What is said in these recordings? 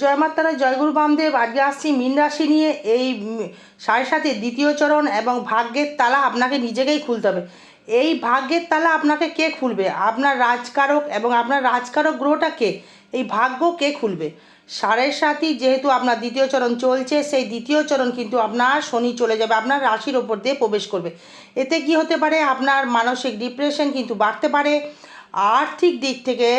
জয় মাতারা জয়গুরু বামদেব, আজকে আসছি মীন রাশি নিয়ে। এই সাড়ে সাথে দ্বিতীয় চরণ এবং ভাগ্যের তালা আপনাকে নিজেকেই খুলতে হবে। এই ভাগ্যের তালা আপনাকে কে খুলবে? আপনার রাজকারক এবং আপনার রাজকারক গ্রহটা কে? এই ভাগ্য কে খুলবে? সাড়ে সাতই যেহেতু আপনার দ্বিতীয় চরণ চলছে, সেই দ্বিতীয় চরণ কিন্তু আপনার শনি চলে যাবে, আপনার রাশির ওপর দিয়ে প্রবেশ করবে। এতে কি হতে পারে? আপনার মানসিক ডিপ্রেশন কিন্তু বাড়তে পারে। আর্থিক দিক থেকে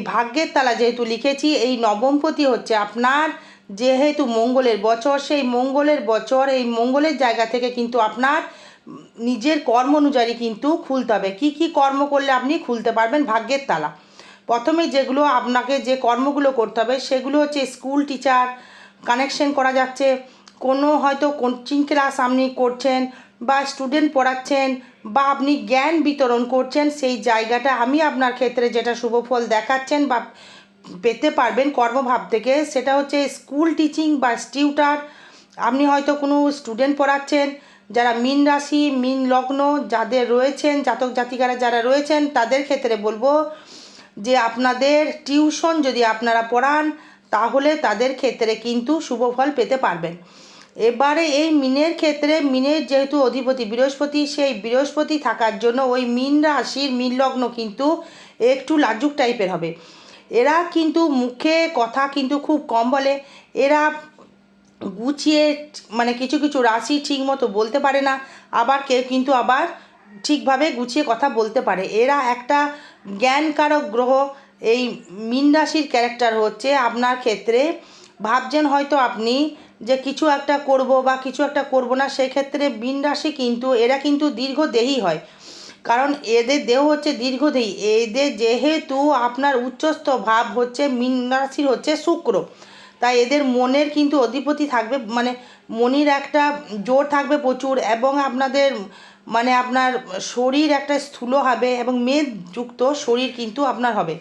ভাগ্যের তালা যেহেতু লিখেছি, এই নবমপতি হচ্ছে আপনার যেহেতু মঙ্গলের বছর, সেই মঙ্গলের বছর, এই মঙ্গলের জায়গা থেকে কিন্তু আপনার নিজের কর্ম অনুযায়ী কিন্তু খুলতে হবে। কী কী কর্ম করলে আপনি খুলতে পারবেন ভাগ্যের তালা? প্রথমে যেগুলো আপনাকে যে কর্মগুলো করতে হবে, সেগুলো হচ্ছে স্কুল টিচার, কানেকশন করা যাচ্ছে। কোনো হয়তো কোচিং ক্লাস আপনি করছেন বা স্টুডেন্ট পড়াচ্ছেন বা আপনি জ্ঞান বিতরণ করছেন, সেই জায়গাটা আমি আপনার ক্ষেত্রে যেটা শুভ ফল দেখাচ্ছেন বা পেতে পারবেন কর্মভাব থেকে, সেটা হচ্ছে স্কুল টিচিং বা টিউটার আপনি হয়তো কোনো স্টুডেন্ট পড়াচ্ছেন, যারা মিন রাশি, মিন লগ্ন যাদের রয়েছেন, জাতক জাতিকারা যারা রয়েছেন, তাদের ক্ষেত্রে বলব যে আপনাদের টিউশন যদি আপনারা পড়ান, তাহলে তাদের ক্ষেত্রে কিন্তু শুভ ফল পেতে পারবেন। এবারে এই মিনের ক্ষেত্রে মিনের যেহেতু অধিপতি, বৃহস্পতি, সেই বৃহস্পতি থাকার জন্য ওই মিন রাশির মিন লগ্ন কিন্তু একটু লাজুক টাইপের হবে। এরা কিন্তু মুখে কথা কিন্তু খুব কম বলে। এরা গুছিয়ে মানে কিছু কিছু রাশি ঠিক মতো বলতে পারে না। আবার কেউ কিন্তু আবার ঠিকভাবে গুছিয়ে কথা বলতে পারে। এরা একটা জ্ঞানকারক গ্রহ। এই মিন রাশির ক্যারেক্টার হচ্ছে আপনার ক্ষেত্রে ভাবছেন হয়তো আপনি যে কিছু একটা করব বা কিছু একটা করব না সেই ক্ষেত্রে মিন রাশি কিন্তু, এরা কিন্তু দীর্ঘদেহী হয়। কারণ এদের দেহ হচ্ছে দীর্ঘদেহী। এদের যেহেতু আপনার উচ্চস্থ ভাব হচ্ছে, মীন রাশির হচ্ছে শুক্র। তাই এদের মনের কিন্তু অধিপতি থাকবে মানে মনির একটা জোর থাকবে প্রচুর এবং আপনাদের মানে আপনার শরীর একটা স্থূল হবে এবং মেদযুক্ত শরীর কিন্তু আপনার হবে।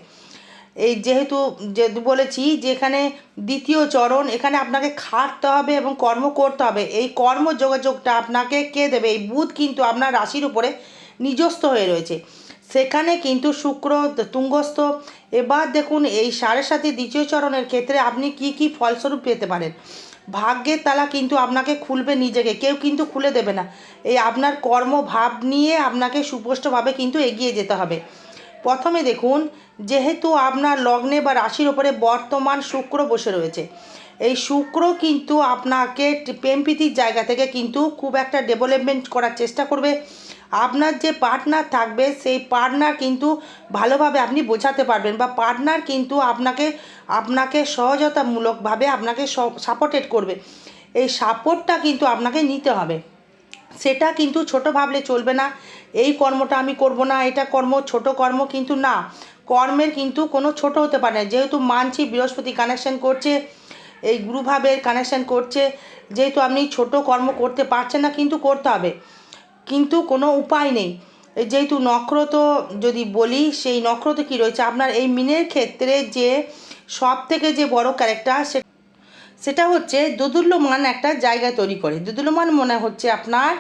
এই যেহেতু যে বলেছি যে এখানে দ্বিতীয় চরণ, এখানে আপনাকে খাটতে হবে এবং কর্ম করতে হবে। এই কর্ম যোগাযোগটা আপনাকে কে দেবে? এই বুধ কিন্তু আপনার রাশির উপরে নিজস্ব হয়ে রয়েছে। সেখানে কিন্তু শুক্র তুঙ্গস্থ। এবার দেখুন, এই সাড়ে সাথে দ্বিতীয় চরণের ক্ষেত্রে আপনি কি কি ফলস্বরূপ পেতে পারেন? ভাগ্যের তালা কিন্তু আপনাকে খুলবে নিজেকে, কেউ কিন্তু খুলে দেবে না। এই আপনার কর্মভাব নিয়ে আপনাকে সুস্পষ্টভাবে কিন্তু এগিয়ে যেতে হবে। প্রথমে দেখুন, যেহেতু আপনার লগ্নে বা রাশির ওপরে বর্তমান শুক্র বসে রয়েছে, এই শুক্র কিন্তু আপনাকে প্রেম প্রীতির জায়গা থেকে কিন্তু খুব একটা ডেভেলপমেন্ট করার চেষ্টা করবে। আপনার যে পার্টনার থাকবে, সেই পার্টনার কিন্তু ভালোভাবে আপনি বোঝাতে পারবেন বা পার্টনার কিন্তু আপনাকে আপনাকে সহজতামূলকভাবে আপনাকে সাপোর্টেড করবে। এই সাপোর্টটা কিন্তু আপনাকে নিতে হবে। সেটা কিন্তু ছোট ভাবলে চলবে না। এই কর্মটা আমি করব না, এটা কর্ম, ছোট কর্ম কিন্তু না। কর্মের কিন্তু কোনো ছোট হতে পারে না। যেহেতু মানছি, বৃহস্পতি কানেকশন করছে, এই গুরুভাবের কানেকশন করছে, যেহেতু আপনি ছোট কর্ম করতে পারছেন না, কিন্তু করতে হবে। কিন্তু কোনো উপায় নেই। যেহেতু নক্রত যদি বলি, সেই নক্রত কী রয়েছে? আপনার এই মিনের ক্ষেত্রে যে সব থেকে যে বড় ক্যারেক্টার সে সেটা হচ্ছে দুদুল্যমান একটা জায়গা তৈরি করে। দুদুল্যমান মনে হচ্ছে আপনার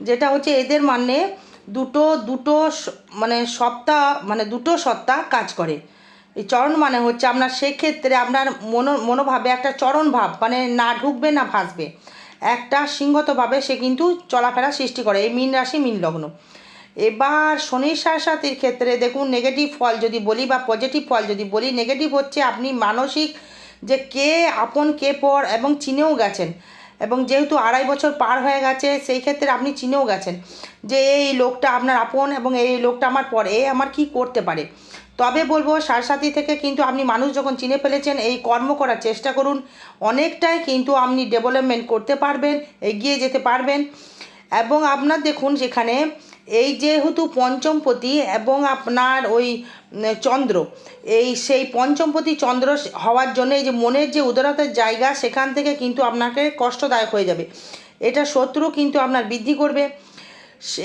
যেটা হচ্ছে এদের মানে দুটো দুটো মানে সত্তা মানে দুটো সত্তা কাজ করে। এই চরণ মানে হচ্ছে আপনার সেক্ষেত্রে আপনার মনো, মনোভাবে একটা চরণ ভাব মানে না ঢুকবে, না ভাসবে। একটা সিংহতভাবে সে কিন্তু চলাফেরা সৃষ্টি করে, এই মীন রাশি, মীন লগ্ন। এবার শনির সাথীর ক্ষেত্রে দেখুন নেগেটিভ ফল যদি বলি বা পজিটিভ ফল যদি বলি নেগেটিভ হচ্ছে আপনি মানসিক যে কে আপন, কে পর এবং চিনেও গেছেন। এবং যেহেতু আড়াই বছর পার হয়ে গেছে, সেই ক্ষেত্রে আপনি চিনেও গেছেন। যে এই লোকটা আপনার আপন এবং এই লোকটা আমার পর, এ আমার কি করতে পারে? তবে বলব, সারসাথী থেকে কিন্তু আপনি মানুষ যখন চিনে ফেলেছেন, এই কর্ম করার চেষ্টা করুন। অনেকটাই কিন্তু আপনি ডেভেলপমেন্ট করতে পারবেন, এগিয়ে যেতে পারবেন। এবং আপনার দেখুন, যেখানে এই যেহেতু পঞ্চমপতি এবং আপনার ওই চন্দ্র, এই সেই পঞ্চমপতি চন্দ্র হওয়ার জন্য এই যে মনের যে উদারতার জায়গা সেখান থেকে কিন্তু আপনাকে কষ্টদায়ক হয়ে যাবে। এটা শত্রু কিন্তু আপনার বৃদ্ধি করবে।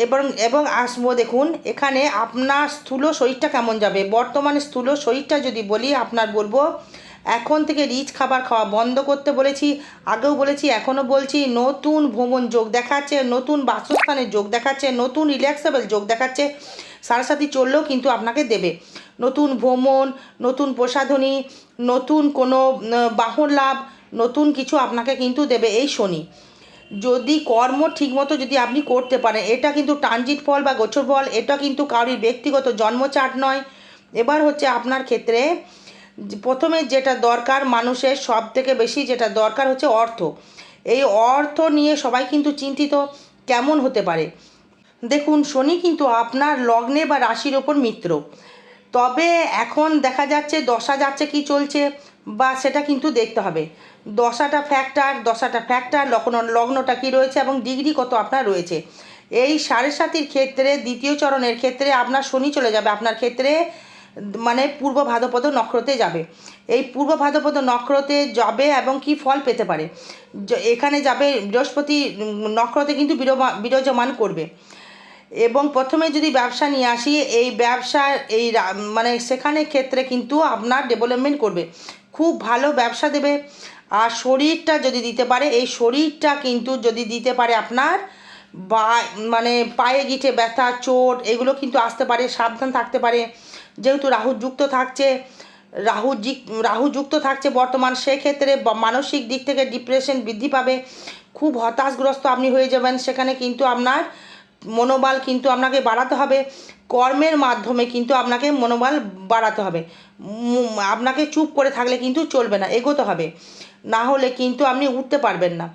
এবং এবং আসব দেখুন, এখানে আপনার স্থূল শরীরটা কেমন যাবে? বর্তমানে স্থূল শরীরটা যদি বলি, আপনার বলব এখন থেকে রিচ খাবার খাওয়া বন্ধ করতে বলেছি। আগেও বলেছি, এখনও বলছি, নতুন ভ্রমণ যোগ দেখাচ্ছে, নতুন বাসস্থানের যোগ দেখাচ্ছে, নতুন রিল্যাক্সেবল যোগ দেখাচ্ছে। সাথে চললেও কিন্তু আপনাকে দেবে। নতুন ভ্রমণ, নতুন প্রসাধনী, নতুন কোনো বাহন লাভ, নতুন কিছু আপনাকে কিন্তু দেবে এই শনি। যদি কর্ম ঠিকমতো যদি আপনি করতে পারেন, এটা কিন্তু ট্রানজিট ফল বা গোচর ফল, এটা কিন্তু কারোর ব্যক্তিগত জন্মচাট নয়। এবার হচ্ছে আপনার ক্ষেত্রে প্রথমে যেটা দরকার মানুষের সব থেকে বেশি যেটা দরকার হচ্ছে অর্থ। এই অর্থ নিয়ে সবাই কিন্তু চিন্তিত কেমন হতে পারে। দেখুন, শনি কিন্তু আপনার লগ্নে বা রাশির ওপর মিত্র। তবে এখন দেখা যাচ্ছে দশা যাচ্ছে কি চলছে বা সেটা কিন্তু দেখতে হবে। দশাটা ফ্যাক্টর দশাটা ফ্যাক্টর লগ্ন, লগ্নটা কি রয়েছে এবং ডিগ্রি কত আপনার রয়েছে। এই সাড়ে সাতির ক্ষেত্রে, দ্বিতীয় চরণের ক্ষেত্রে আপনার শনি চলে যাবে। আপনার ক্ষেত্রে মানে পূর্ব ভাদ্রপদ নক্ষত্রে যাবে। এই পূর্ব ভাদ্রপদ নক্ষত্রে যাবে এবং কি ফল পেতে পারে? এখানে যাবে বৃহস্পতি নক্ষত্রে কিন্তু বিরাজমান করবে। এবং প্রথমে যদি ব্যবসা নিয়ে আসি, এই ব্যবসা, এই মানে সেখানে ক্ষেত্রে কিন্তু আপনার ডেভেলপমেন্ট করবে। খুব ভালো ব্যবসা দেবে। আর শরীরটা যদি দিতে পারে, এই শরীরটা কিন্তু যদি দিতে পারে আপনার, বা মানে পায়ে গিঠে ব্যথা, চোট, এগুলো কিন্তু আসতে পারে, সাবধান থাকতে পারে। যেহেতু রাহু যুক্ত থাকছে, রাহু রাহু যুক্ত থাকছে বর্তমান, সেক্ষেত্রে মানসিক দিক থেকে ডিপ্রেশন বৃদ্ধি পাবে। খুব হতাশগ্রস্ত আপনি হয়ে যাবেন। সেখানে কিন্তু আপনার মনোবল কিন্তু আপনাকে বাড়াতে হবে। কর্মের মাধ্যমে কিন্তু আপনাকে মনোবল বাড়াতে হবে। আপনাকে চুপ করে থাকলে কিন্তু চলবে না, এগোতে হবে। না হলে কিন্তু আপনি উঠতে পারবেন না।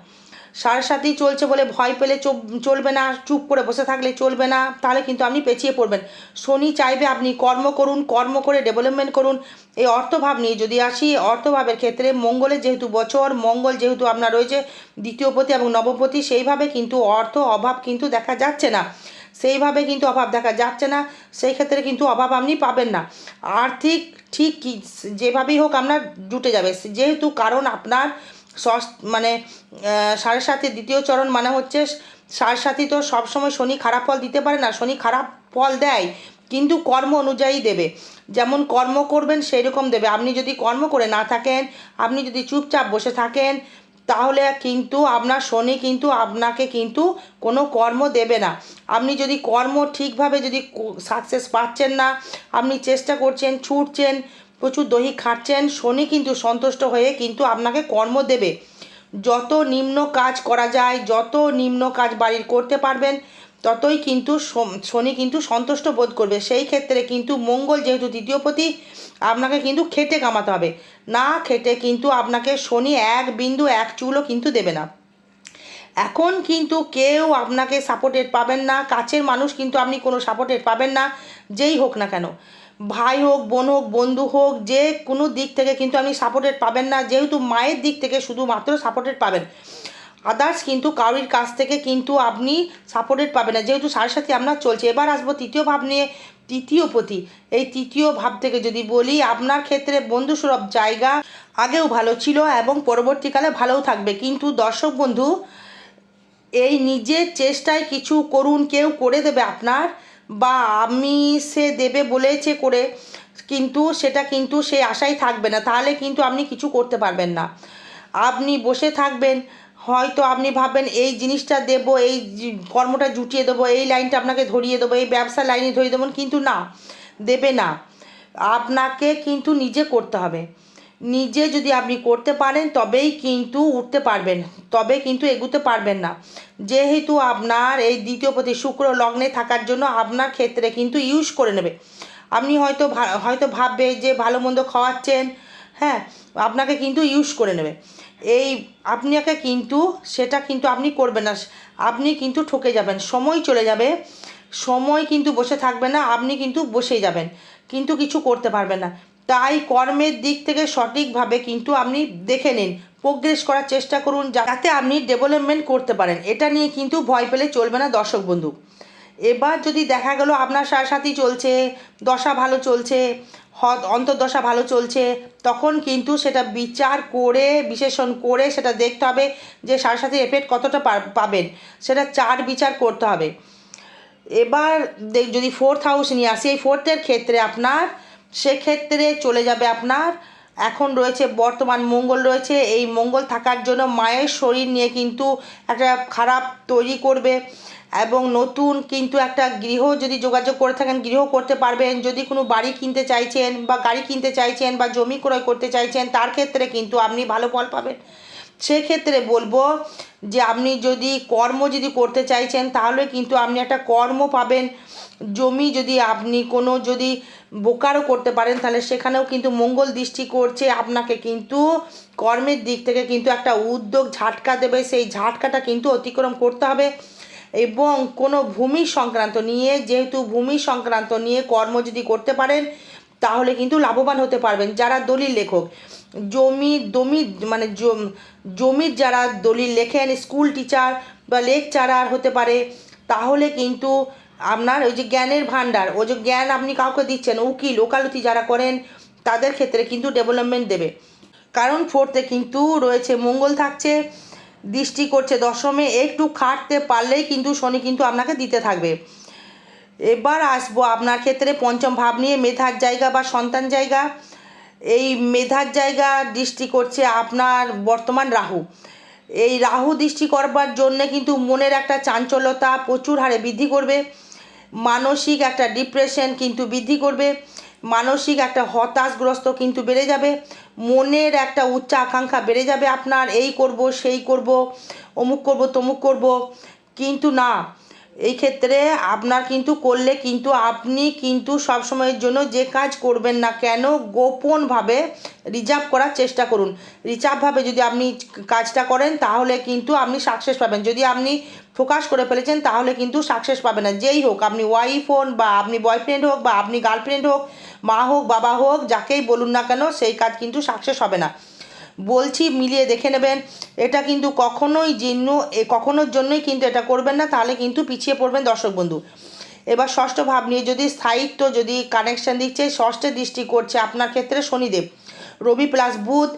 সাড়ে চলছে বলে ভয় পেলে চলবে না, চুপ করে বসে থাকলে চলবে না, তাহলে কিন্তু আপনি পেছিয়ে পড়বেন। শনি চাইবে আপনি কর্ম করুন, কর্ম করে ডেভেলপমেন্ট করুন। এই অর্থভাব নিয়ে যদি আসি, অর্থভাবের ক্ষেত্রে মঙ্গলের যেহেতু বছর, মঙ্গল যেহেতু আপনার রয়েছে দ্বিতীয়পতি এবং নবপতি, সেইভাবে কিন্তু অর্থ অভাব কিন্তু দেখা যাচ্ছে না। সেইভাবে কিন্তু অভাব দেখা যাচ্ছে না, সেই ক্ষেত্রে কিন্তু অভাব আপনি পাবেন না। আর্থিক ঠিক যেভাবেই হোক আপনার জুটে যাবে। যেহেতু কারণ আপনার ষষ্ঠ মানে সাড়ে সাথে দ্বিতীয় চরণ মানে হচ্ছে সাড়ে সাথী তো সবসময় শনি খারাপ ফল দিতে পারে না, শনি খারাপ ফল দেয়, কিন্তু কর্ম অনুযায়ী দেবে। যেমন কর্ম করবেন সেই রকম দেবে। আপনি যদি কর্ম করে না থাকেন, আপনি যদি চুপচাপ বসে থাকেন, তাহলে কিন্তু আপনার শনি কিন্তু আপনাকে কিন্তু কোনো কর্ম দেবে না। আপনি যদি কর্ম ঠিকভাবে যদি সাকসেস পাচ্ছেন না, আপনি চেষ্টা করছেন, ছুটছেন প্রচুর দহি খাচ্ছেন শনি কিন্তু সন্তুষ্ট হয়ে কিন্তু আপনাকে কর্ম দেবে। যত নিম্ন কাজ করা যায়, যত নিম্ন কাজ বাড়ির করতে পারবেন, ততই কিন্তু শনি কিন্তু সন্তুষ্ট বোধ করবে। সেই ক্ষেত্রে কিন্তু মঙ্গল যেহেতু দ্বিতীয়পতি আপনাকে কিন্তু খেটে কামাতে হবে। না খেটে কিন্তু আপনাকে শনি এক বিন্দু, এক চুলও কিন্তু দেবে না। এখন কিন্তু কেউ আপনাকে সাপোর্টেড পাবেন না, কাছের মানুষ কিন্তু আপনি কোনো সাপোর্টেড পাবেন না, যেই হোক না কেন। ভাই হোক, বোন হোক, বন্ধু হোক, যে কোনো দিক থেকে কিন্তু আপনি সাপোর্টেড পাবেন না। যেহেতু মায়ের দিক থেকে শুধুমাত্র সাপোর্টেড পাবেন। আদার্স কিন্তু কারোর কাছ থেকে কিন্তু আপনি সাপোর্টেড পাবেন না। যেহেতু সাড়ে সাথে আপনার চলছে। এবার আসব তৃতীয় ভাব নিয়ে, তৃতীয় পতি এই তৃতীয় ভাব থেকে যদি বলি, আপনার ক্ষেত্রে বন্ধুসুলভ জায়গা আগেও ভালো ছিল এবং পরবর্তীকালে ভালোও থাকবে। কিন্তু দর্শক বন্ধু, এই নিজের চেষ্টায় কিছু করুন, কেউ করে দেবে আপনার। বা আমি সে দেবে বলেছে করে, কিন্তু সেটা কিন্তু সেই আশাই থাকবে না, তাহলে কিন্তু আপনি কিছু করতে পারবেন না। আপনি বসে থাকবেন, হয়তো আপনি ভাববেন, এই জিনিসটা দেব, এই কর্মটা জুটিয়ে দেবো, এই লাইনটা আপনাকে ধরিয়ে দেবো, এই ব্যবসা লাইনে ধরিয়ে দেবো, কিন্তু না, দেবে না। আপনাকে কিন্তু নিজে করতে হবে। নিজে যদি আপনি করতে পারেন, তবেই কিন্তু উঠতে পারবেন, তবে কিন্তু এগুতে পারবেন না। যেহেতু আপনার এই দ্বিতীয় প্রতি শুক্র লগ্নে থাকার জন্য আপনার ক্ষেত্রে কিন্তু ইউজ করে নেবে। আপনি হয়তো হয়তো ভাববে যে ভালো মন্দ খাওয়াচ্ছেন হ্যাঁ আপনাকে কিন্তু ইউজ করে নেবে। এই আপনাকে কিন্তু, সেটা কিন্তু আপনি করবেন না, আপনি কিন্তু ঠকে যাবেন, সময় চলে যাবে, সময় কিন্তু বসে থাকবে না, আপনি কিন্তু বসেই যাবেন, কিন্তু কিছু করতে পারবেন না। তাই কর্মের দিক থেকে সঠিকভাবে কিন্তু আপনি দেখে নিন প্রোগ্রেস করার চেষ্টা করুন যাতে আপনি ডেভেলপমেন্ট করতে পারেন। এটা নিয়ে কিন্তু ভয় পেলে চলবে না দর্শক বন্ধু। এবার যদি দেখা গেল আপনার সাথে চলছে, দশা ভালো চলছে হ- অন্তর্দশা ভালো চলছে, তখন কিন্তু সেটা বিচার করে, বিশ্লেষণ করে সেটা দেখতে হবে যে সাথে এফেক্ট কতটা পাবেন। সেটা চার বিচার করতে হবে। এবার যদি ফোর্থ হাউস নিয়ে আসি, এই ফোর্থের ক্ষেত্রে আপনার সেক্ষেত্রে চলে যাবে আপনার, এখন রয়েছে বর্তমান মঙ্গল রয়েছে, এই মঙ্গল থাকার জন্য মায়ের শরীর নিয়ে কিন্তু একটা খারাপ তৈরি করবে এবং নতুন কিন্তু একটা গৃহ যদি যোগাযোগ করে থাকেন, গৃহ করতে পারবেন। যদি কোনো বাড়ি কিনতে চাইছেন বা গাড়ি কিনতে চাইছেন বা জমি ক্রয় করতে চাইছেন, তার ক্ষেত্রে কিন্তু আপনি ভালো ফল পাবেন। সেক্ষেত্রে বলব যে আপনি যদি কর্ম যদি করতে চাইছেন, তাহলে কিন্তু আপনি একটা কর্ম পাবেন। জমি যদি আপনি কোনো যদি বোকারও করতে পারেন, তাহলে সেখানেও কিন্তু মঙ্গল দৃষ্টি করছে। আপনাকে কিন্তু কর্মের দিক থেকে কিন্তু একটা উদ্যোগ, ঝাটকা দেবে। সেই ঝাটকাটা কিন্তু অতিক্রম করতে হবে। এবং কোনো ভূমি সংক্রান্ত নিয়ে, যেহেতু ভূমি সংক্রান্ত নিয়ে কর্ম যদি করতে পারেন তাহলে কিন্তু লাভবান হতে পারবেন যারা দলিল লেখক। জমি জমি মানে জম- জমির যারা দলিল লেখেন স্কুল টিচার বা লেকচারার হতে পারে, তাহলে কিন্তু আপনার ওই যে জ্ঞানের ভাণ্ডার ওই যে জ্ঞান আপনি কাউকে দিচ্ছেন, উকিল, ওকালতি যারা করেন, তাদের ক্ষেত্রে কিন্তু ডেভেলপমেন্ট দেবে। কারণ ফোর্থে কিন্তু রয়েছে, মঙ্গল থাকছে, দৃষ্টি করছে দশমে, একটু খাটতে পারলেই কিন্তু শনি কিন্তু আপনাকে দিতে থাকবে। এবার আসব আপনার ক্ষেত্রে পঞ্চম ভাব নিয়ে, মেধার জায়গা বা সন্তান জায়গা। এই মেধার জায়গা দৃষ্টি করছে আপনার বর্তমান রাহু। এই রাহু দৃষ্টি করবার জন্যে কিন্তু মনের একটা চাঞ্চল্যতা প্রচুর হারে বৃদ্ধি করবে। মানসিক একটা ডিপ্রেশন কিন্তু বৃদ্ধি করবে। মানসিক একটা হতাশগ্রস্ত কিন্তু বেড়ে যাবে। মনের একটা উচ্চ আকাঙ্ক্ষা বেড়ে যাবে আপনার। এই করব, সেই করব, অমুক করব, তমুক করব। কিন্তু না এই ক্ষেত্রে আপনার কিন্তু করলে কিন্তু আপনি কিন্তু সব সময়ের জন্য যে কাজ করবেন না কেন, গোপনভাবে রিজার্ভ করার চেষ্টা করুন। রিজার্ভভাবে যদি আপনি কাজটা করেন, তাহলে কিন্তু আপনি সাকসেস পাবেন। যদি আপনি ফোকাস করে ফেলেছেন, তাহলে কিন্তু সাকসেস পাবেন না। যেই হোক, আপনি ওয়াইফ হন বা আপনি বয়ফ্রেন্ড হোক বা আপনি গার্লফ্রেন্ড হোক, মা হোক, বাবা হোক, যাকেই বলুন না কেন, সেই কাজ কিন্তু সাকসেস হবে না। বলছি, মিলিয়ে দেখে নেবেন। এটা কিন্তু কখনোই জন্য কখনোর জন্যই কিন্তু এটা করবেন না, তাহলে কিন্তু পিছিয়ে পড়বেন দর্শক বন্ধু। এবার ষষ্ঠ ভাব নিয়ে যদি স্থায়িত্ব, যদি কানেকশান দিচ্ছে, ষষ্ঠে দৃষ্টি করছে আপনার ক্ষেত্রে শনিদেব। রবি প্লাস বুধ,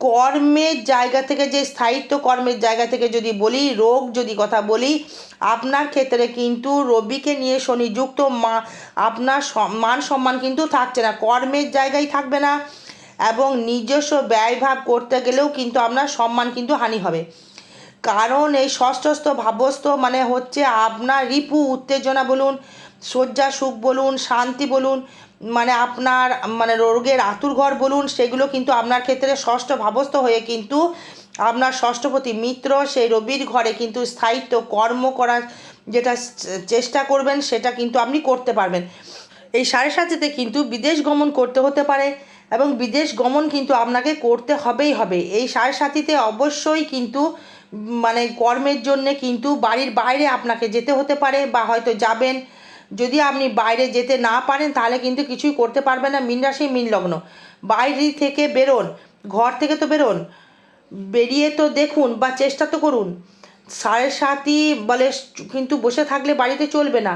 কর্মের জায়গা থেকে যে স্থায়িত্ব, কর্মের জায়গা থেকে যদি বলি, রোগ যদি কথা বলি, আপনার ক্ষেত্রে কিন্তু রবিকে নিয়ে শনি যুক্ত, মা, আপনার মান সম্মান কিন্তু থাকছে না, কর্মের জায়গায় থাকবে না। এবং নিজস্ব ব্যয়ভাব করতে গেলেও কিন্তু আপনার সম্মান কিন্তু হানি হবে। কারণ এই ষষ্ঠস্থ ভাবস্থ মানে হচ্ছে আপনার রিপু উত্তেজনা বলুন, শয্যা সুখ বলুন, শান্তি বলুন মানে আপনার মানে রোগের আতুর ঘর বলুন, সেগুলো কিন্তু আপনার ক্ষেত্রে ষষ্ঠ ভাবস্থ হয়ে কিন্তু আপনার ষষ্ঠপতি মিত্র, সেই রবির ঘরে কিন্তু স্থায়িত্ব, কর্ম করার যেটা চেষ্টা করবেন সেটা কিন্তু আপনি করতে পারবেন। এই সাড়ে সাথেতে কিন্তু বিদেশ গমন করতে হতে পারে। এবং বিদেশ গমন কিন্তু আপনাকে করতে হবেই হবে। এই সাড়ে সাথীতে অবশ্যই কিন্তু মানে কর্মের জন্যে কিন্তু বাড়ির বাইরে আপনাকে যেতে হতে পারে বা হয়তো যাবেন। যদি আপনি বাইরে যেতে না পারেন, তাহলে কিন্তু কিছুই করতে পারবেন না। মিন রাশি, মিন লগ্ন। বাইরে থেকে বেরোন, ঘর থেকে তো বেরোন, বেরিয়ে তো দেখুন বা চেষ্টা তো করুন। সাড়ে সাতই বলে কিন্তু বসে থাকলে বাড়িতে চলবে না।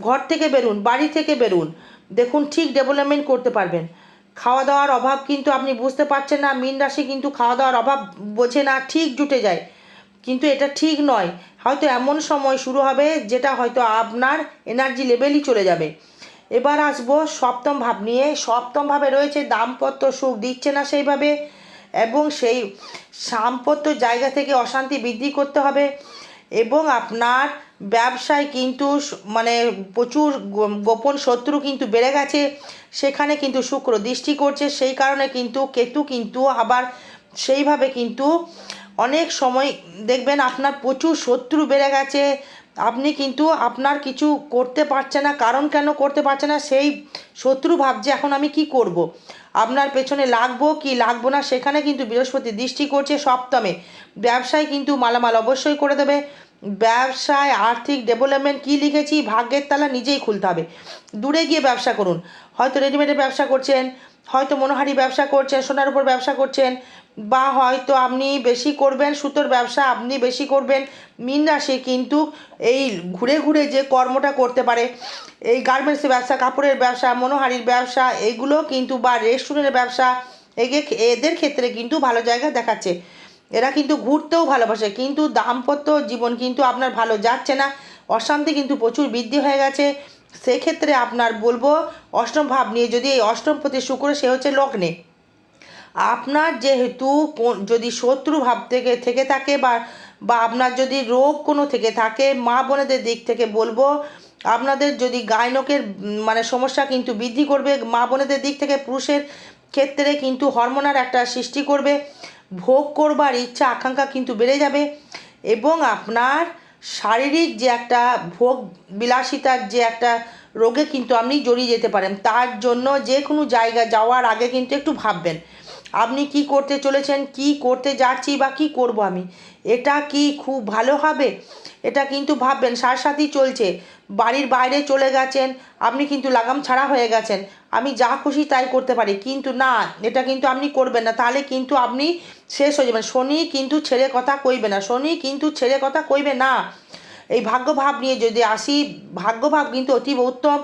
ঘর থেকে বেরুন, বাড়ি থেকে বেরুন। দেখুন ঠিক ডেভেলপমেন্ট করতে পারবেন। খাওয়া দাওয়ার অভাব কিন্তু আপনি বুঝতে পারছেন না, মিন রাশি কিন্তু খাওয়া দাওয়ার অভাব বোঝে না, ঠিক জুটে যায়। কিন্তু এটা ঠিক নয়, হয়তো এমন সময় শুরু হবে যেটা হয়তো আপনার এনার্জি লেভেলই চলে যাবে। এবার আসব সপ্তম ভাব নিয়ে, সপ্তম ভাবে রয়েছে দাম্পত্য সুখ, দিচ্ছে না সেইভাবে, এবং সেই সাম্পত্য জায়গা থেকে অশান্তি বৃদ্ধি করতে হবে, এবং আপনার ব্যবসায় কিন্তু মানে প্রচুর গোপন শত্রু কিন্তু বেড়ে গেছে। সেখানে কিন্তু শুক্র দৃষ্টি করছে, সেই কারণে কিন্তু কেতু কিন্তু আবার সেইভাবে কিন্তু অনেক সময় দেখবেন আপনার প্রচুর শত্রু বেড়ে গেছে। আপনি কিন্তু আপনার কিছু করতে পারছে না, কারণ কেন করতে পারছে না, সেই শত্রু ভাবছে, এখন আমি কি করব। আপনার পেছনে লাগবো কি লাগবো না? সেখানে কিন্তু বৃহস্পতি দৃষ্টি করছে সপ্তমে। ব্যবসায় কিন্তু মালামাল অবশ্যই করে দেবে। ব্যবসায় আর্থিক ডেভেলপমেন্ট কি লিখেছি, ভাগ্যের তালা নিজেই খুলতে হবে। দূরে গিয়ে ব্যবসা করুন। হয়তো রেডিমেডের ব্যবসা করছেন, হয়তো মনোহারি ব্যবসা করছেন, সোনার উপর ব্যবসা করছেন, বা হয়তো আপনি বেশি করবেন, সুতোর ব্যবসা আপনি বেশি করবেন, মিন রাশি কিন্তু এই ঘুরে ঘুরে যে কর্মটা করতে পারে, এই গার্মেন্টসের ব্যবসা, কাপড়ের ব্যবসা, মনোহারির ব্যবসা, এগুলো কিন্তু বা রেস্টুরেন্টের ব্যবসা, এগে এদের ক্ষেত্রে কিন্তু ভালো জায়গা দেখাচ্ছে। এরা কিন্তু ঘুরতেও ভালোবাসে, কিন্তু দাম্পত্য জীবন কিন্তু আপনার ভালো যাচ্ছে না, অশান্তি কিন্তু প্রচুর বৃদ্ধি হয়ে গেছে। সেক্ষেত্রে আপনার বলব, অষ্টম ভাব নিয়ে যদি এই অষ্টম প্রতি শুক্র, সে হচ্ছে লগ্নে। আপনার যেহেতু যদি শত্রু ভাব থেকে থেকে থাকে বা বা আপনার যদি রোগ কোনো থেকে থাকে, মা বোনেদের দিক থেকে বলব, আপনাদের যদি গায়নকের মানে সমস্যা কিন্তু বৃদ্ধি করবে, মা বোনেদের দিক থেকে পুরুষের ক্ষেত্রে কিন্তু হরমোনার একটা সৃষ্টি করবে। ভোগ করবার ইচ্ছা, আকাঙ্ক্ষা কিন্তু বেড়ে যাবে এবং আপনার শারীরিক যে একটা ভোগ বিলাসিতার যে একটা রোগে কিন্তু আপনি জড়িয়ে যেতে পারেন। তার জন্য যে কোনো জায়গা যাওয়ার আগে কিন্তু একটু ভাববেন, আপনি কি করতে চলেছেন, কি করতে যাচ্ছি বা কি করব আমি? এটা কি খুব ভালো হবে? এটা কিন্তু ভাববেন সার সাথী চলছে। বাড়ির বাইরে চলে গেছেন, আপনি কিন্তু লাগাম ছাড়া হয়ে গেছেন। আমি যা খুশি তাই করতে পারি, কিন্তু না, এটা কিন্তু আপনি করবেন না। তাহলে কিন্তু আপনি শেষ হয়ে যাবেন। শনি কিন্তু ছেড়ে কথা কইবে না। শনি কিন্তু ছেড়ে কথা কইবে না। এই ভাগ্যভাব নিয়ে যদি আসি, ভাগ্যভাব কিন্তু অতীব উত্তম।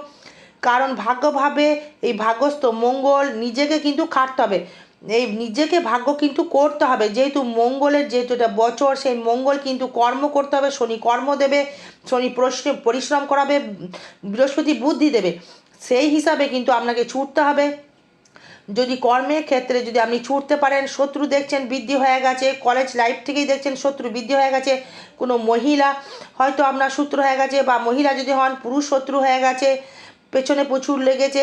কারণ ভাগ্যভাবে এই ভাগ্যস্থ মঙ্গল নিজেকে কিন্তু খাটতে হবে। এই নিজেকে ভাগ্য কিন্তু করতে হবে। যেহেতু মঙ্গলের যেহেতু এটা বছর, সেই মঙ্গল কিন্তু কর্ম করতে হবে, শনি কর্ম দেবে, শনি পরিশ্রম করাবে, বৃহস্পতি বুদ্ধি দেবে। সেই হিসাবে কিন্তু আপনাকে ছুটতে হবে। যদি কর্মের ক্ষেত্রে যদি আপনি ছুটতে পারেন, শত্রু দেখছেন বৃদ্ধি হয়ে গেছে কলেজ লাইফ থেকেই দেখছেন শত্রু বৃদ্ধি হয়ে গেছে, কোনো মহিলা হয়তো আপনার শত্রু হয়ে গেছে বা মহিলা যদি হন, পুরুষ শত্রু হয়ে গেছে, পেছনে প্রচুর লেগেছে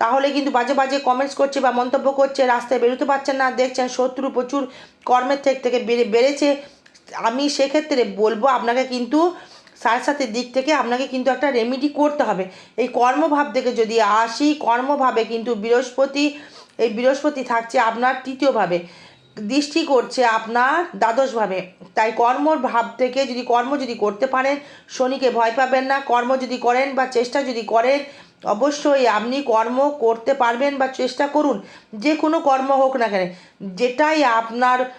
তাহলে কিন্তু বাজে বাজে কমেন্টস করছে বা মন্তব্য করছে, রাস্তায় বেরোতে পারছেন না, দেখছেন শত্রু প্রচুর কর্মের থেকে থেকে বেড়ে, বেড়েছে। আমি সেক্ষেত্রে বলব আপনাকে কিন্তু সাথে সাথে দিক থেকে আপনাকে কিন্তু একটা রেমিডি করতে হবে। এই কর্মভাব থেকে যদি আসি, কর্মভাবে কিন্তু বৃহস্পতি, এই বৃহস্পতি থাকছে আপনার তৃতীয়ভাবে। দৃষ্টি করছে আপনার দ্বাদশভাবে। তাই কর্মর ভাব থেকে যদি কর্ম যদি করতে পারেন, শনিকে ভয় পাবেন না। কর্ম যদি করেন বা চেষ্টা যদি করেন অবশ্যই আপনি কর্ম করতে পারবেন বা চেষ্টা করুন, যে কোনো কর্ম হোক না কেন, যেটাই আপনার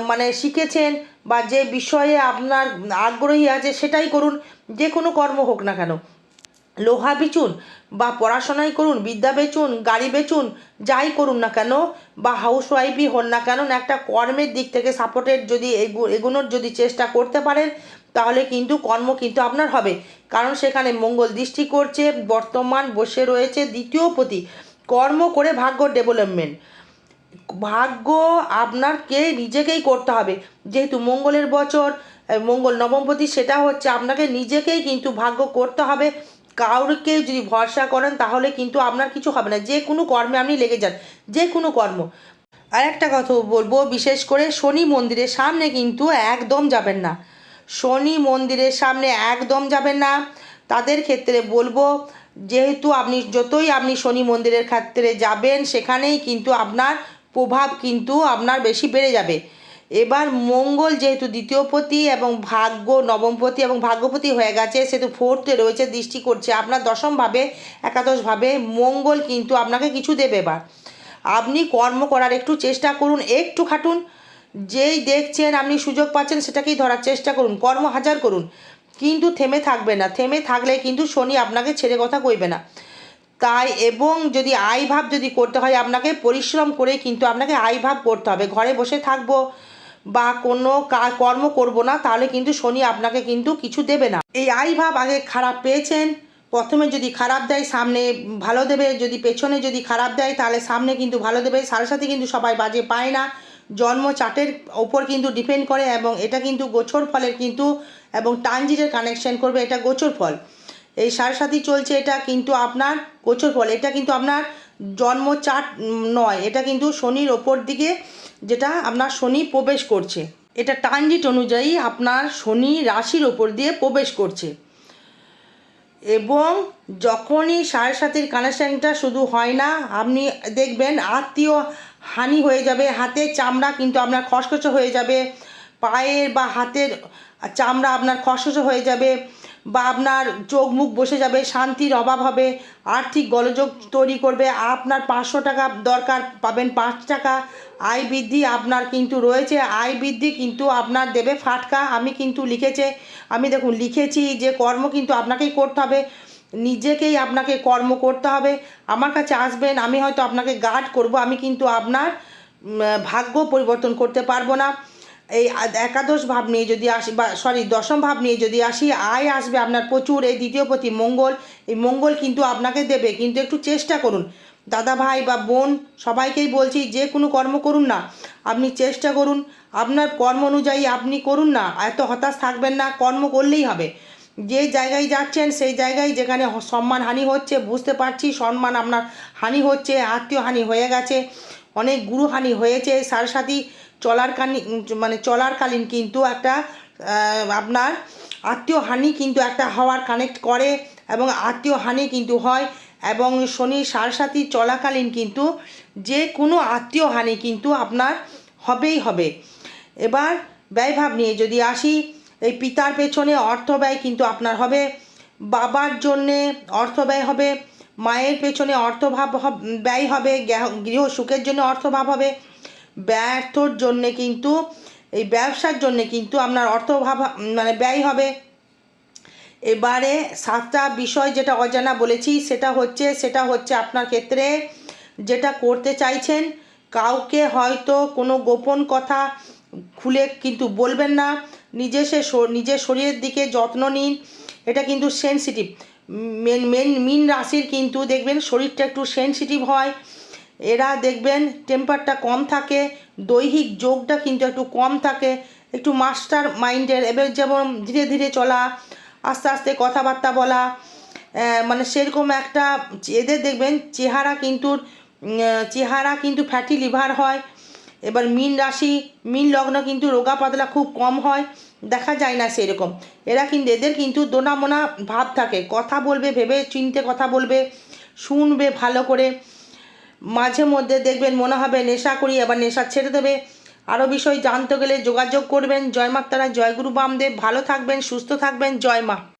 মানে শিখেছেন বা যে বিষয়ে আপনার আগ্রহী আছে সেটাই করুন, যে কোনো কর্ম হোক না কেন। লোহা বেচুন বা পড়াশোনাই করুন, বিদ্যা বেচুন, গাড়ি বেচুন, যাই করুন না কেন, বা হাউস ওয়াইফই হন না কেন, একটা কর্মের দিক থেকে সাপোর্টের যদি এগো- এগোনোর যদি চেষ্টা করতে পারেন, তাহলে কিন্তু কর্ম কিন্তু আপনার হবে। কারণ সেখানে মঙ্গল দৃষ্টি করছে, বর্তমান বসে রয়েছে দ্বিতীয় পতি, কর্ম করে ভাগ্য ডেভেলপমেন্ট ভাগ্য আপনাকে নিজেকেই করতে হবে। যেহেতু মঙ্গলের বছর মঙ্গল নবমপতি সেটা হচ্ছে আপনাকে নিজেকেই কিন্তু ভাগ্য করতে হবে। কাউকে যদি ভরসা করেন, তাহলে কিন্তু আপনার কিছু হবে না। যে কোনো কর্মে আপনি লেগে যান, যে কোনো কর্ম। আর একটা কথা বলব, বিশেষ করে শনি মন্দিরের সামনে কিন্তু একদম যাবেন না। শনি মন্দিরের সামনে একদম যাবেন না। তাদের ক্ষেত্রে বলব, যেহেতু আপনি, যতই আপনি শনি মন্দিরের ক্ষেত্রে যাবেন, সেখানেই কিন্তু আপনার প্রভাব কিন্তু আপনার বেশি বেড়ে যাবে। এবার মঙ্গল যেহেতু দ্বিতীয়পতি এবং ভাগ্য নবমপতি এবং ভাগ্যপতি হয়ে গেছে, সেহেতু ফোর্থে রয়েছে, দৃষ্টি করছে আপনার দশমভাবে, একাদশভাবে, মঙ্গল কিন্তু আপনাকে কিছু দেবে এবার। আপনি কর্ম করার একটু চেষ্টা করুন, একটু খাটুন যেই দেখছেন, আপনি সুযোগ পাচ্ছেন, সেটাকেই ধরার চেষ্টা করুন, কর্ম হাজার করুন। কিন্তু থেমে থাকবে না। থেমে থাকলে কিন্তু শনি আপনাকে ছেড়ে কথা কইবে না। তাই এবং যদি আয় ভাব যদি করতে হয়, আপনাকে পরিশ্রম করে কিন্তু আপনাকে আয় ভাব করতে হবে। ঘরে বসে থাকব বা কোনো কর্ম করব না, তাহলে কিন্তু শনি আপনাকে কিন্তু কিছু দেবে না। এই আয় ভাব আগে খারাপ পেয়েছেন, প্রথমে যদি খারাপ দেয়, সামনে ভালো দেবে, যদি পেছনে যদি খারাপ দেয়, তাহলে সামনে কিন্তু ভালো দেবে। সাথে সাথে কিন্তু সবাই বাজে পায় না। জন্ম চার্টের ওপর কিন্তু ডিপেন্ড করে এবং এটা কিন্তু গোছর ফলের কিন্তু এবং ট্রানজিটের কানেকশন করবে এটা গোছর ফল। এই সাড়ে সাথী চলছে এটা কিন্তু আপনার গোচর ফল। এটা কিন্তু আপনার জন্ম চার্ট নয়, এটা কিন্তু শনির ওপর দিকে যেটা আপনার শনি প্রবেশ করছে। এটা ট্রানজিট অনুযায়ী আপনার শনি রাশির ওপর দিয়ে প্রবেশ করছে। এবং যখনই সাড়ে কানেকশানটা শুধু হয় না, আপনি দেখবেন আত্মীয় হানি হয়ে যাবে হাতের চামড়া কিন্তু আপনার খসখসে হয়ে যাবে, পায়ের বা হাতের চামড়া আপনার খসখসে হয়ে যাবে বা আপনার চোখ মুখ বসে যাবে, শান্তির অভাব হবে, আর্থিক গলযোগ তৈরি করবে, আপনার পাঁচশো টাকা দরকার পাবেন, পাঁচ টাকা আয় বৃদ্ধি আপনার কিন্তু রয়েছে, আয় বৃদ্ধি কিন্তু আপনার দেবে ফাটকা, আমি কিন্তু লিখেছে, আমি দেখুন লিখেছি যে কর্ম কিন্তু আপনাকেই করতে হবে নিজেকেই আপনাকে কর্ম করতে হবে। আমার কাছে আসবেন, আমি হয়তো আপনাকে গার্ড করব, আমি কিন্তু আপনার ভাগ্য পরিবর্তন করতে পারব না। এই একাদশ ভাব নিয়ে যদি আসি, বা সরি দশম ভাব নিয়ে যদি আসি, আয় আসবে আপনার প্রচুর। এই দ্বিতীয় প্রতি মঙ্গল, এই মঙ্গল কিন্তু আপনাকে দেবে, কিন্তু একটু চেষ্টা করুন। দাদা ভাই বা বোন, সবাইকেই বলছি, যে কোনো কর্ম করুন না। আপনি চেষ্টা করুন, আপনার কর্ম অনুযায়ী আপনি করুন না। এত হতাশ থাকবেন না, কর্ম করলেই হবে। যে জায়গায় যাচ্ছেন, সেই জায়গায় যেখানে সম্মান হানি হচ্ছে, বুঝতে পারছি সম্মান আপনার হানি হচ্ছে, আত্মীয় হানি হয়ে গেছে, অনেক গুরু হানি হয়েছে সার সাথী চলার কানি মানে চলারকালীন কিন্তু একটা আপনার আত্মীয় হানি কিন্তু একটা হওয়ার কানেক্ট করে এবং আত্মীয় হানি কিন্তু হয় এবং শনি সারসাথী চলাকালীন কিন্তু যে কোনো আত্মীয় হানি কিন্তু আপনার হবেই হবে। এবার ব্যয়ভাব নিয়ে যদি আসি এই পিতার পেছনে অর্থ ব্যয় কিন্তু আপনার হবে। বাবার জন্যে অর্থ ব্যয় হবে, মায়ের পেছনে অর্থভাব ব্যয় হবে গৃহ সুখের জন্য অর্থভাব হবে। ব্যর্থর জন্যে কিন্তু, এই ব্যবসার জন্যে কিন্তু আপনার অর্থভাব মানে ব্যয় হবে। এবারে সাতটা বিষয় যেটা অজানা বলেছি, সেটা হচ্ছে সেটা হচ্ছে আপনার ক্ষেত্রে যেটা করতে চাইছেন, কাউকে হয়তো কোনো গোপন কথা খুলে কিন্তু বলবেন না। নিজে সে নিজের শরীরের দিকে যত্ন নিন। এটা কিন্তু সেনসিটিভ মেন মেন, মিন রাশির কিন্তু দেখবেন শরীরটা একটু সেনসিটিভ হয়। এরা দেখবেন টেম্পারটা কম থাকে, দৈহিক যোগটা কিন্তু একটু কম থাকে, একটু মাস্টার মাইন্ডের এবার যেমন ধীরে ধীরে চলা, আস্তে আস্তে কথাবার্তা বলা মানে সেরকম একটা, এদের দেখবেন চেহারা কিন্তু চেহারা কিন্তু ফ্যাটি লিভার হয়। এবার মিন রাশি, মিন লগ্ন কিন্তু রোগা পাতলা খুব কম হয়, দেখা যায় না সেরকম। এরা কিন্তু, এদের কিন্তু দোনামোনা ভাব থাকে। কথা বলবে ভেবে, চিনতে কথা বলবে, শুনবে ভালো করে। মাঝে মধ্যে দেখবেন মনে হবে নেশা করি আবার নেশা ছেড়ে দেবে। আরও বিষয় জানতে গেলে যোগাযোগ করবেন। জয় মাতারা জয় গুরু বামদেব। ভালো থাকবেন, সুস্থ থাকবেন। জয় মা।